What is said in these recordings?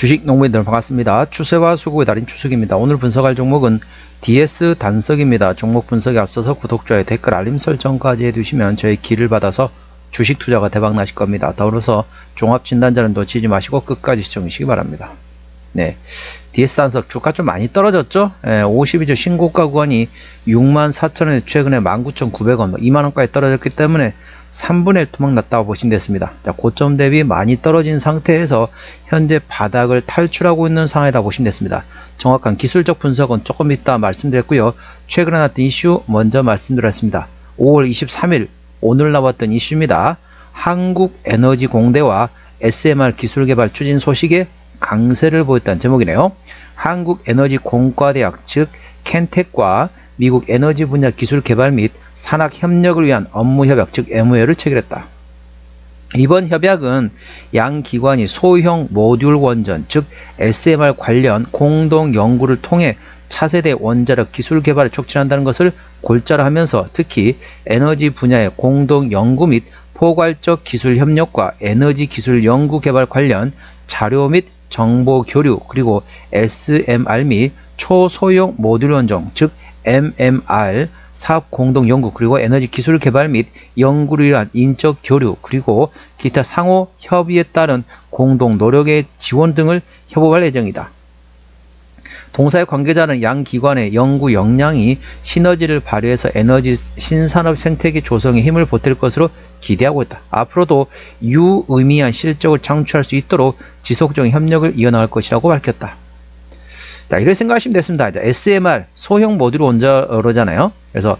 주식 농부인들 반갑습니다. 추세와 수급의 달인 추석입니다. 오늘 분석할 종목은 DS 단석입니다. 종목 분석에 앞서서 구독, 좋아요, 댓글, 알림 설정까지 해두시면 저희 길을 받아서 주식 투자가 대박 나실 겁니다. 더불어서 종합 진단자는 놓치지 마시고 끝까지 시청하시기 바랍니다. 네. DS 단석 주가 좀 많이 떨어졌죠? 예, 52주 신고가 구간이 64,000원에 최근에 19,900원, 2만원까지 떨어졌기 때문에 3분의 1 토막 났다고 보시면 됐습니다. 자, 고점 대비 많이 떨어진 상태에서 현재 바닥을 탈출하고 있는 상황이다 보시면 됐습니다. 정확한 기술적 분석은 조금 이따 말씀드렸고요. 최근에 나왔던 이슈 먼저 말씀드렸습니다. 5월 23일 오늘 나왔던 이슈입니다. 한국에너지공대와 SMR 기술개발 추진 소식에 강세를 보였다는 제목이네요. 한국에너지공과대학 즉 켄텍과 미국 에너지 분야 기술 개발 및 산학 협력을 위한 업무 협약 즉 MOU를 체결했다. 이번 협약은 양 기관이 소형 모듈 원전 즉 SMR 관련 공동 연구를 통해 차세대 원자력 기술 개발을 촉진한다는 것을 골자로 하면서 특히 에너지 분야의 공동 연구 및 포괄적 기술 협력과 에너지 기술 연구 개발 관련 자료 및 정보 교류 그리고 SMR 및 초소형 모듈 원정 즉 MMR 사업 공동 연구 그리고 에너지 기술 개발 및 연구를 위한 인적 교류 그리고 기타 상호 협의에 따른 공동 노력의 지원 등을 협업할 예정이다. 동사의 관계자는 양 기관의 연구 역량이 시너지를 발휘해서 에너지 신산업 생태계 조성에 힘을 보탤 것으로 기대하고 있다. 앞으로도 유의미한 실적을 창출할 수 있도록 지속적인 협력을 이어나갈 것이라고 밝혔다. 자, 이렇게 생각하시면 됐습니다. SMR 소형 모듈 원자로잖아요. 그래서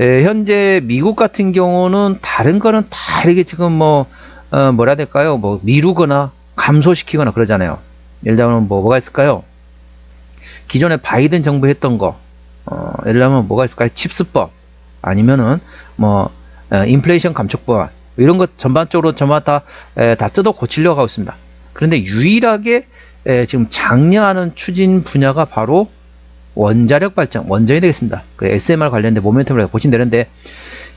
에, 현재 미국 같은 경우는 다른 거는 다 이렇게 지금 뭐 어, 뭐라 될까요? 뭐 미루거나 감소시키거나 그러잖아요. 예를 들면 뭐 뭐가 있을까요? 기존에 바이든 정부 했던 거, 어, 예를 들면 뭐가 있을까요? 칩스법, 아니면은 뭐 어, 인플레이션 감축법 이런 것 전반적으로 저마다 에, 다 뜯어 고치려고 하고 있습니다. 그런데 유일하게 에, 지금 장려하는 추진 분야가 바로 원자력 발전, 원전이 되겠습니다. 그 SMR 관련된 모멘텀을 보시면 되는데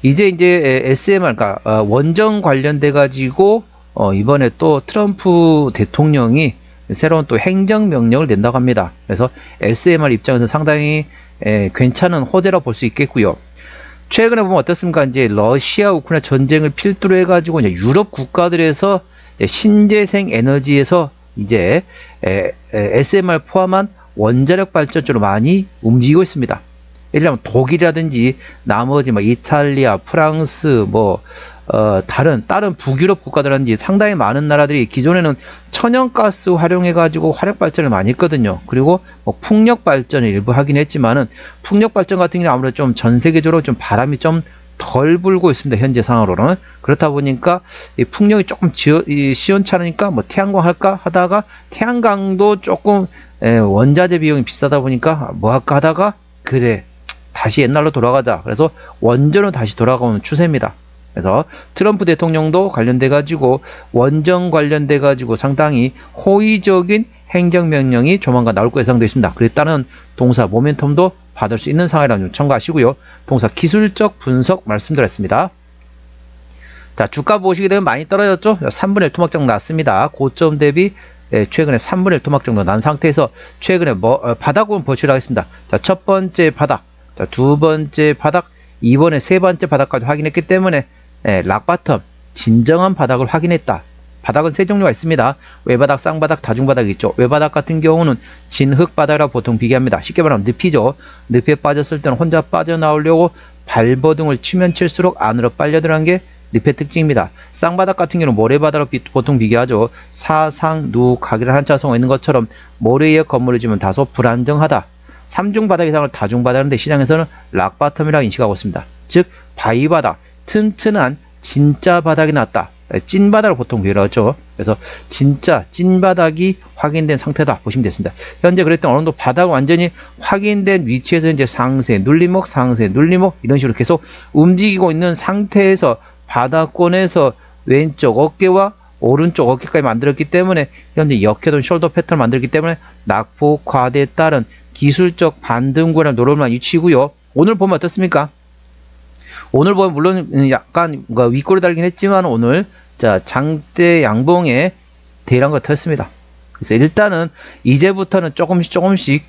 이제 이제 SMR, 그러니까 어, 원전 관련돼 가지고 어, 이번에 또 트럼프 대통령이 새로운 또 행정명령을 낸다고 합니다. 그래서 SMR 입장에서 상당히 에, 괜찮은 호재라 볼 수 있겠고요. 최근에 보면 어떻습니까? 이제 러시아 우크라이나 전쟁을 필두로 해가지고 이제 유럽 국가들에서 이제 신재생 에너지에서 이제 에, 에, SMR 포함한 원자력 발전 쪽으로 많이 움직이고 있습니다. 예를 들면 독일이라든지 나머지 뭐 이탈리아, 프랑스, 뭐 어, 다른 다른 북유럽 국가들한테 상당히 많은 나라들이 기존에는 천연가스 활용해 가지고 화력 발전을 많이 했거든요. 그리고 뭐 풍력 발전을 일부 하긴 했지만은 풍력 발전 같은 경우는 아무래도 좀 전 세계적으로 좀 바람이 좀덜 불고 있습니다. 현재 상황으로는 그렇다 보니까 이 풍력이 조금 지어, 이 시원찮으니까 뭐 태양광 할까 하다가 태양광도 조금 에, 원자재 비용이 비싸다 보니까 뭐 할까 하다가 그래 다시 옛날로 돌아가자. 그래서 원전은 다시 돌아가는 추세입니다. 그래서 트럼프 대통령도 관련돼 가지고 원전 관련돼 가지고 상당히 호의적인 행정명령이 조만간 나올 거 예상되어 있습니다. 따른 동사 모멘텀도 받을 수 있는 상황이라는 점 참고하시고요. 동사 기술적 분석 말씀드렸습니다. 자, 주가 보시게 되면 많이 떨어졌죠? 3분의 1 토막 정도 났습니다. 고점 대비 예, 최근에 3분의 1 토막 정도 난 상태에서 최근에 뭐, 어, 바닥은 보시를 하겠습니다. 자, 첫 번째 바닥, 자, 두 번째 바닥, 이번에 세 번째 바닥까지 확인했기 때문에 예, 락바텀 진정한 바닥을 확인했다. 바닥은 세 종류가 있습니다. 외바닥, 쌍바닥, 다중바닥이 있죠. 외바닥 같은 경우는 진흙바닥이라 보통 비교합니다. 쉽게 말하면 늪이죠. 늪에 빠졌을 때는 혼자 빠져나오려고 발버둥을 치면 칠수록 안으로 빨려 들어간 게 늪의 특징입니다. 쌍바닥 같은 경우는 모래바닥으로 비, 보통 비교하죠. 사상, 누, 각이라 한자성어 있는 것처럼 모래에 건물을 지면 다소 불안정하다. 삼중바닥 이상을 다중바닥인데 시장에서는 락바텀이라고 인식하고 있습니다. 즉 바위바닥, 튼튼한 진짜 바닥이 났다. 찐바닥을 보통 비교하죠. 그래서 진짜 찐바닥이 확인된 상태다 보시면 됐습니다. 현재 그랬던 어느 정도 바닥 완전히 확인된 위치에서 이제 상세, 눌림목, 상세, 눌림목 이런 식으로 계속 움직이고 있는 상태에서 바닥권에서 왼쪽 어깨와 오른쪽 어깨까지 만들었기 때문에 현재 역해돈 숄더 패턴을 만들기 때문에 낙폭 과대에 따른 기술적 반등구나 노름한 위치고요. 오늘 보면 어떻습니까? 오늘 보면 물론 약간 윗골이 달긴 했지만 오늘 자 장대 양봉에 대량가 텄습니다. 그래서 일단은 이제부터는 조금씩 조금씩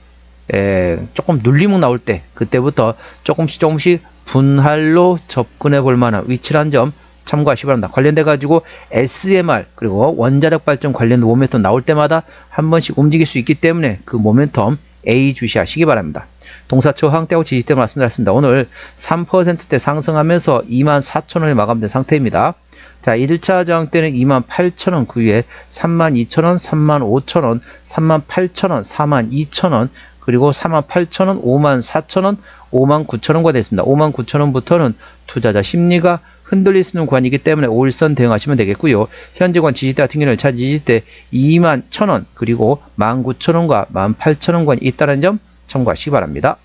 에, 조금 눌림목 나올 때 그때부터 조금씩 조금씩 분할로 접근해 볼 만한 위치란 점 참고하시기 바랍니다. 관련돼 가지고 SMR 그리고 원자력 발전 관련 모멘텀 나올 때마다 한 번씩 움직일 수 있기 때문에 그 모멘텀 A 주시하시기 바랍니다. 동사초 항대하고 지지 때문에 말씀드렸습니다. 오늘 3%대 상승하면서 24,000원에 마감된 상태입니다. 자, 1차 저항 때는 28,000원 그 위에 32,000원, 35,000원, 38,000원, 42,000원 그리고 48,000원, 54,000원, 59,000원과 됐습니다. 59,000원부터는 투자자 심리가 흔들릴 수 있는 구간이기 때문에 5일선 대응하시면 되겠고요. 현재관 지지대 같은 경우는 차 지지대 2만 1,000원 그리고 19,000원과 18,000원 관이 있다는 점 참고하시기 바랍니다.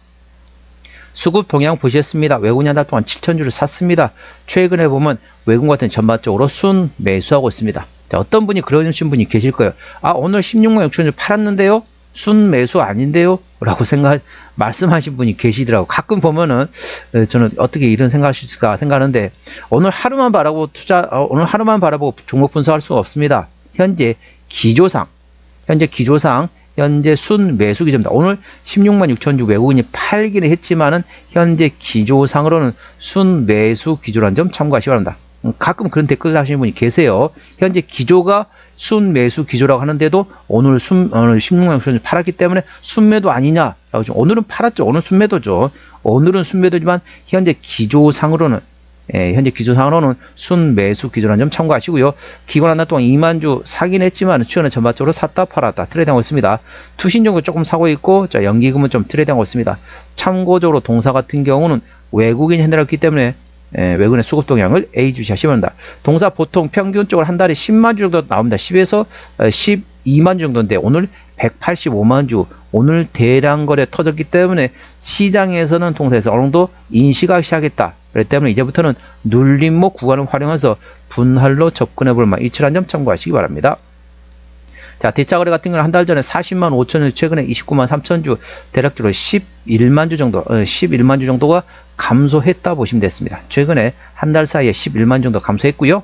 수급 동향 보셨습니다. 외국인 한달 동안 7천주를 샀습니다. 최근에 보면 외국 같은 전반적으로 순 매수하고 있습니다. 자, 어떤 분이 그러신 분이 계실 거예요. 아 오늘 16만 6천주 팔았는데요. 순 매수 아닌데요? 라고 생각, 말씀하신 분이 계시더라고. 가끔 보면은, 에, 저는 어떻게 이런 생각하실까 생각하는데, 오늘 하루만 바라보고 투자, 어, 오늘 하루만 바라보고 종목 분석할 수가 없습니다. 현재 기조상, 현재 기조상, 현재 순 매수 기조입니다. 오늘 16만 6천 주 외국인이 팔기는 했지만은, 현재 기조상으로는 순 매수 기조라는 점 참고하시기 바랍니다. 음, 가끔 그런 댓글 하시는 분이 계세요. 현재 기조가 순 매수 기조라고 하는데도 오늘 순 오늘 16만 6천 팔았기 때문에 순매도 아니냐? 오늘은 팔았죠. 오늘 순매도죠. 오늘은 순매도지만 현재 기조상으로는 예, 현재 기조상으로는 순 매수 기조라는 점 참고하시고요. 기관 하나 동안 2만 주 사긴 했지만 추천은 전반적으로 샀다 팔았다 트레이드하고 있습니다. 투신 정도 조금 사고 있고 자 연기금은 좀 트레이드하고 있습니다. 참고적으로 동사 같은 경우는 외국인 핸들었기 때문에 예, 외국인의 수급 동향을 A 주시하시면 된다. 동사 보통 평균 적으로 한 달에 10만 주 정도 나옵니다. 10에서 12만 주 정도인데 오늘 185만 주 오늘 대량 거래 터졌기 때문에 시장에서는 동사에서 어느 정도 인식하기 시작했다. 그렇기 때문에 이제부터는 눌림목 구간을 활용해서 분할로 접근해 볼 만 이치란 점 참고하시기 바랍니다. 자, 대차 거래 같은 경우는 한달 전에 40만 5천 주, 최근에 29만 3천 주, 대략적으로 11만 주 정도, 어, 11만 주 정도가 감소했다 보시면 됐습니다. 최근에 한 달 사이에 11만 정도 감소했고요.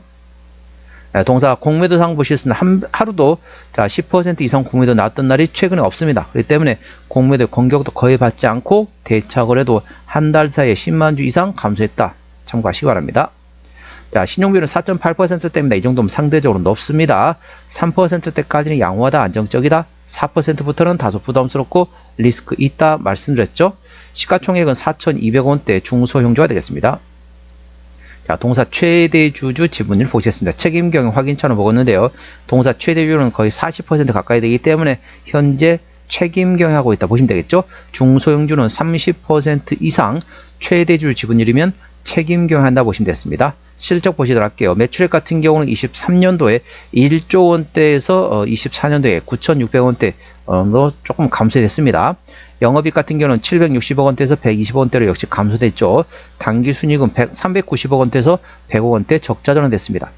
네, 동사 공매도상 보시겠습니다. 한, 하루도 자, 10% 이상 공매도 나왔던 날이 최근에 없습니다. 그렇기 때문에 공매도 공격도 거의 받지 않고 대차 거래도 한 달 사이에 10만 주 이상 감소했다. 참고하시기 바랍니다. 자, 신용비율은 4.8%대입니다. 이 정도면 상대적으로 높습니다. 3%대까지는 양호하다, 안정적이다. 4%부터는 다소 부담스럽고 리스크 있다 말씀드렸죠. 시가총액은 4,200원대 중소형주가 되겠습니다. 자, 동사 최대 주주 지분율 보시겠습니다. 책임 경영 확인차로 먹었는데요. 동사 최대주는 거의 40% 가까이 되기 때문에 현재 책임 경영하고 있다 보시면 되겠죠. 중소형주는 30% 이상 최대주 지분율이면 책임 경영한다 보시면 됐습니다. 실적 보시도록 할게요. 매출액 같은 경우는 23년도에 1조 원대에서 24년도에 9,600원대 어, 조금 감소됐습니다. 영업이익 같은 경우는 760억 원대에서 120억 원대로 역시 감소됐죠. 당기 순이익은 100, 390억 원대에서 100억 원대 적자 전환됐습니다.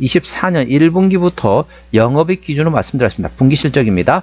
24년 1분기부터 영업이익 기준으로 말씀드렸습니다. 분기 실적입니다.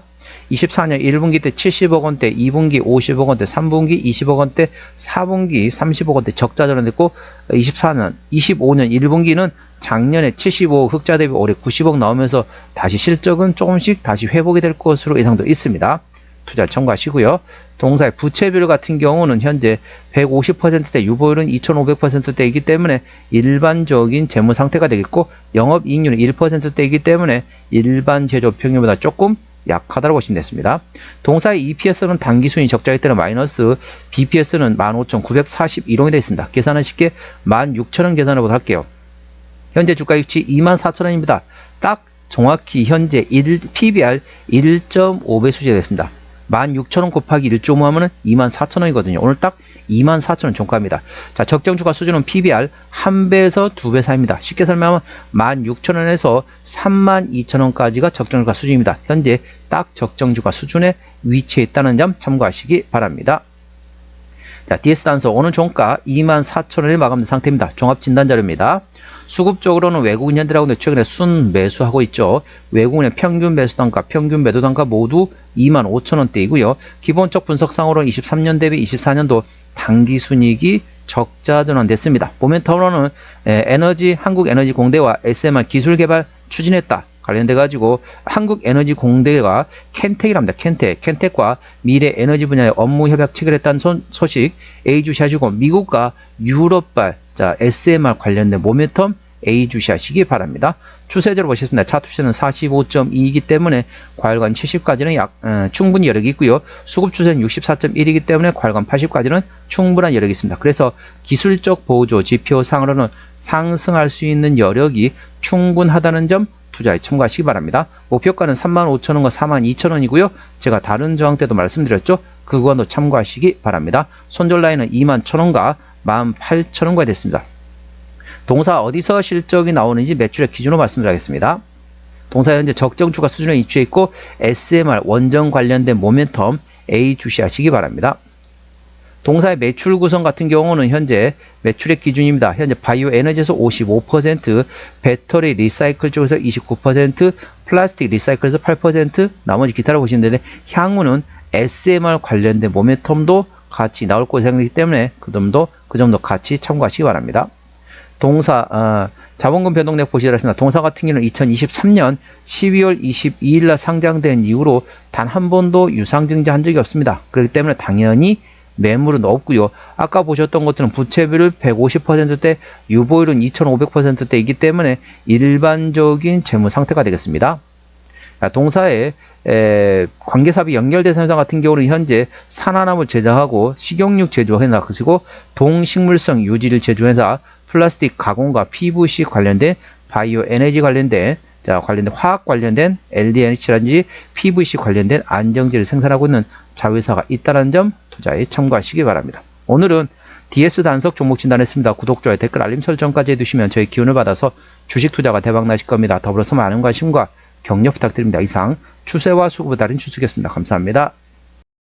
24년 1분기 때 70억 원대, 2분기 50억 원대, 3분기 20억 원대, 4분기 30억 원대 적자 전환됐고 24년, 25년 1분기는 작년에 75억 흑자 대비 올해 90억 나오면서 다시 실적은 조금씩 다시 회복이 될 것으로 예상도 있습니다. 투자 참고하시고요. 동사의 부채비율 같은 경우는 현재 150%대, 유보율은 2500%대이기 때문에 일반적인 재무 상태가 되겠고 영업이익률은 1%대이기 때문에 일반 제조 평균보다 조금 약하다고 보시면 됐습니다. 동사의 EPS는 단기순위 적자이기 때문에 마이너스, BPS는 15,941원이 되어 있습니다. 계산은 쉽게 16,000원 계산해 보도록 할게요. 현재 주가 위치 24,000원입니다. 딱 정확히 현재 1, PBR 1.5배 수준됐습니다. 16,000원 곱하기 1.5 하면은 24,000원이거든요. 오늘 딱 24,000원 종가입니다. 자, 적정 주가 수준은 PBR 1배에서 2배 사이입니다. 쉽게 설명하면 16,000원에서 32,000원까지가 적정 주가 수준입니다. 현재 딱 적정 주가 수준에 위치해 있다는 점 참고하시기 바랍니다. 자, DS 단서 오늘 종가 24,000원에 마감된 상태입니다. 종합 진단 자료입니다. 수급적으로는 외국 인 현대라고 최근에 순 매수하고 있죠. 외국 인의 평균 매수 단가, 평균 매도 단가 모두 25,000원대이고요. 기본적 분석상으로는 23년 대비 24년도 단기 순이익이 적자 전환됐습니다. 모멘텀으로는 에너지 한국에너지공대와 SMR 기술 개발 추진했다. 관련돼 가지고 한국에너지공대가 켄텍이랍니다. 켄텍. 켄텍과 미래 에너지 분야의 업무 협약 체결했다는 소, 소식 A 주시하시고 미국과 유럽발 자 SMR 관련된 모멘텀 A 주시하시기 바랍니다. 추세적으로 보시겠습니다. 차트 추세는 45.2이기 때문에 과열관 70까지는 약, 어, 충분히 여력이 있고요. 수급 추세는 64.1이기 때문에 과열관 80까지는 충분한 여력이 있습니다. 그래서 기술적 보조 지표 상으로는 상승할 수 있는 여력이 충분하다는 점 투자에 참고하시기 바랍니다. 목표가는 35,000원과 42,000원이고요. 제가 다른 저항 때도 말씀드렸죠. 그 구간도 참고하시기 바랍니다. 손절 라인은 21,000원과 18,000원과 됐습니다. 동사 어디서 실적이 나오는지 매출액 기준으로 말씀드리겠습니다. 동사 현재 적정 주가 수준에 위치해 있고 SMR 원전 관련된 모멘텀 A 주시하시기 바랍니다. 동사의 매출 구성 같은 경우는 현재 매출액 기준입니다. 현재 바이오 에너지에서 55%, 배터리 리사이클 쪽에서 29%, 플라스틱 리사이클에서 8%, 나머지 기타를 보시면 되는데 향후는 SMR 관련된 모멘텀도 같이 나올 것으로 생각되기 때문에 그 점도 그 점도 같이 참고하시기 바랍니다. 동사 어, 자본금 변동액 보시라 하십니다. 동사 같은 경우는 2023년 12월 22일 날 상장된 이후로 단 한 번도 유상증자 한 적이 없습니다. 그렇기 때문에 당연히 매물은 없고요. 아까 보셨던 것들은 부채비율 150%대, 유보율은 2500%대이기 때문에 일반적인 재무 상태가 되겠습니다. 자, 동사의 에, 관계사업이 연결된 사업자 같은 경우는 현재 산화나물 제작하고 식용육 제조회사 그리고 동식물성 유지를 제조회사 플라스틱 가공과 PVC 관련된 바이오 에너지 관련된 자, 관련된 화학 관련된 LDNH라든지 PVC 관련된 안정제를 생산하고 있는 자회사가 있다는 점 투자에 참고하시기 바랍니다. 오늘은 DS 단속 종목 진단했습니다. 구독, 좋아요, 댓글, 알림 설정까지 해두시면 저희 기운을 받아서 주식 투자가 대박 나실 겁니다. 더불어서 많은 관심과 격려 부탁드립니다. 이상 추세와 수급을 다린 추수겠습니다. 감사합니다.